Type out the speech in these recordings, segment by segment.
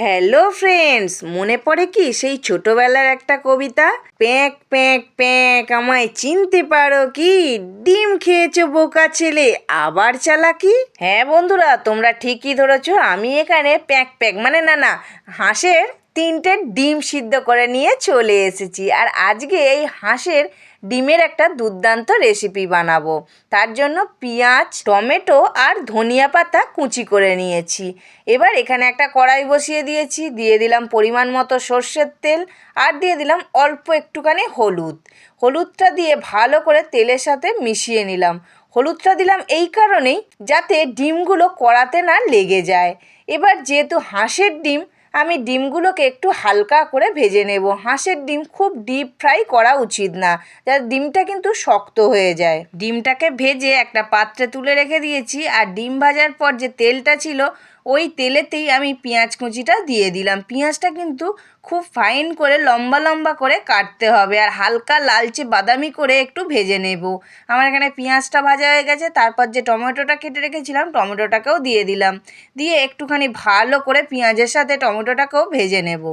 Hello friends মনে পড়ে কি সেই ছোটবেলার একটা কবিতা? প্যাঁক প্যাঁক প্যাঁক আমায় চিনতে পারো কি? ডিম খেয়েছো বোকা ছেলে, আবার চালাকি? হ্যাঁ বন্ধুরা, তোমরা ঠিকই ধরেছ, আমি এখানে প্যাঁক প্যাঁক মানে না না, হাঁসের তিনটে ডিম সিদ্ধ করে নিয়ে চলে এসেছি। আর আজকে এই হাঁসের ডিমের একটা দুর্দান্ত রেসিপি বানাবো। তার জন্য পেঁয়াজ, টমেটো আর ধনিয়া পাতা কুচি করে নিয়েছি। এবার এখানে একটা কড়াই বসিয়ে দিয়েছি। দিয়ে দিলাম পরিমাণ মতো সর্ষের তেল আর দিয়ে দিলাম অল্প একটুখানি হলুদ। হলুদটা দিয়ে ভালো করে তেলের সাথে মিশিয়ে নিলাম। হলুদটা দিলাম এই কারণেই যাতে ডিমগুলো কড়াতে না লেগে যায়। এবার যেহেতু হাঁসের ডিম আমি ডিমগুলোকে একটু হালকা করে ভেজে নেব। হাঁসের ডিম খুব ডিপ ফ্রাই করা উচিত না, যাতে ডিমটা কিন্তু শক্ত হয়ে যায়। ডিমটাকে ভেজে একটা পাত্রে তুলে রেখে দিয়েছি, আর ডিম ভাজার পর যে তেলটা ছিল ওই তেলেতেই আমি পেঁয়াজ কুচিটা দিয়ে দিলাম। পেঁয়াজটা কিন্তু খুব ফাইন করে লম্বা লম্বা করে কাটতে হবে আর হালকা লালচে বাদামি করে একটু ভেজে নেব। আমার এখানে পেঁয়াজটা ভাজা হয়ে গেছে, তারপর যে টমেটোটা কেটে রেখেছিলাম, টমেটোটাকেও দিয়ে দিলাম। দিয়ে একটুখানি ভালো করে পেঁয়াজের সাথে টমেটোটাকেও ভেজে নেব।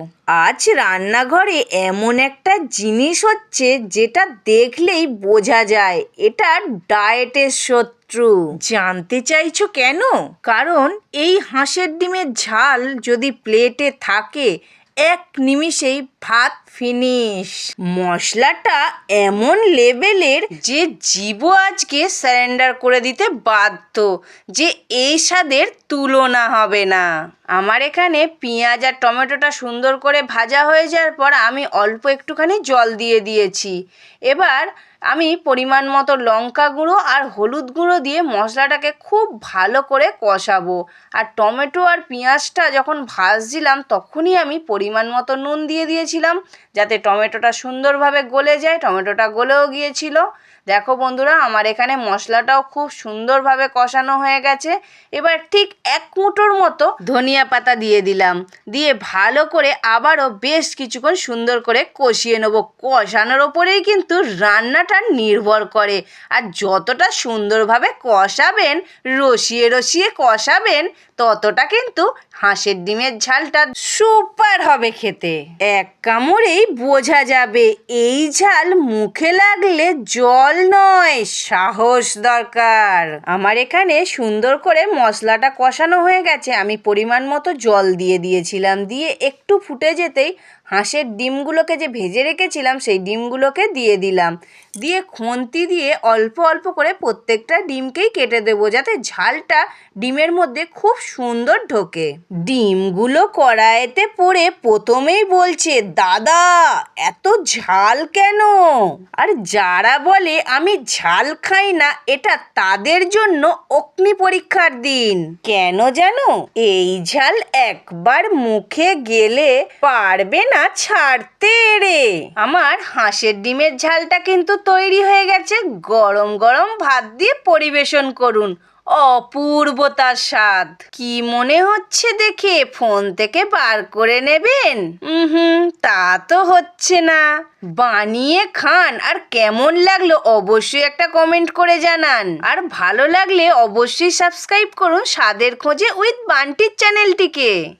আজ রান্নাঘরে এমন একটা জিনিস হচ্ছে, যেটা দেখলেই বোঝা যায় এটা ডায়েটের শত্রু। জানতে চাইছ কেন? কারণ এই হাঁসের ডিমের ঝাল যদি প্লেটে থাকে, এক নিমিষেই ভাত ফিনিশ। মশলাটা এমন লেভেলের যে জীব আজকে স্যারেন্ডার করে দিতে বাধ্য, যে এই স্বাদের তুলনা হবে না। আমার এখানে পেঁয়াজ আর টমেটোটা সুন্দর করে ভাজা হয়ে যাওয়ার পর আমি অল্প একটুখানি জল দিয়ে দিয়েছি। এবার আমি পরিমাণ মতো লঙ্কা গুঁড়ো আর হলুদ গুঁড়ো দিয়ে মশলাটাকে খুব ভালো করে কষাবো। আর টমেটো আর পেঁয়াজটা যখন ভাজছিলাম তখনই আমি পরিমাণ মতো নুন দিয়ে দিয়েছিলাম যাতে টমেটোটা সুন্দরভাবে গলে যায়, টমেটোটা গলেও গিয়েছিল। দেখো বন্ধুরা, আমার এখানে মশলাটাও খুব সুন্দরভাবে কষানো হয়ে গেছে। এবার ঠিক এক মুঠোর মতো ধনিয়া পাতা দিয়ে দিলাম। দিয়ে ভালো করে আবারও বেশ কিছুক্ষণ সুন্দর করে কষিয়ে নেব। কষানোর ওপরেই কিন্তু রান্নাটা নির্ভর করে। আর যতটা সুন্দরভাবে কষাবেন, রসিয়ে রসিয়ে কষাবেন, ততটা কিন্তু হাঁসের ডিমের ঝালটা সুপার হবে খেতে। এক কামড়েই বোঝা যাবে, এই ঝাল মুখে লাগলে জল নয়, সাহস দরকার। আমার এখানে সুন্দর করে মশলাটা কষানো হয়ে গেছে। আমি পরিমাণ মতো জল দিয়ে দিয়েছিলাম দিয়ে একটু ফুটে যেতেই হাঁসের ডিমগুলোকে যে ভেজে রেখেছিলাম, সেই ডিমগুলোকে দিয়ে দিলাম। দিয়ে খুন্তি দিয়ে অল্প অল্প করে প্রত্যেকটা ডিমকেই কেটে দেবো, যাতে ঝালটা ডিমের মধ্যে খুব সুন্দর ঢোকে। ডিমগুলো কড়াইতে পড়ে প্রথমেই বলছে, দাদা, এত ঝাল কেন? আর যারা বলে, আমি ঝাল খাই না, এটা তাদের জন্য অগ্নি পরীক্ষার দিন। কেন জানো? এই ঝাল একবার মুখে গেলে পারবে না ছাড়তে রে। আমার হাঁসের ডিমের ঝালটা কিন্তু তৈরি হয়ে গেছে। গরম গরম ভাত দিয়ে পরিবেশন করুন। অপূর্ব তার স্বাদ। কি মনে হচ্ছে দেখে? ফোন থেকে বার করে নেবেন? হুম তা তো হচ্ছে না। বানিয়ে খান। আর কেমন লাগল অবশ্যই একটা কমেন্ট করে জানান। আর ভালো লাগলে অবশ্যই সাবস্ক্রাইব করুন স্বাদের খোঁজে উইথ বান্টির চ্যানেলটিকে।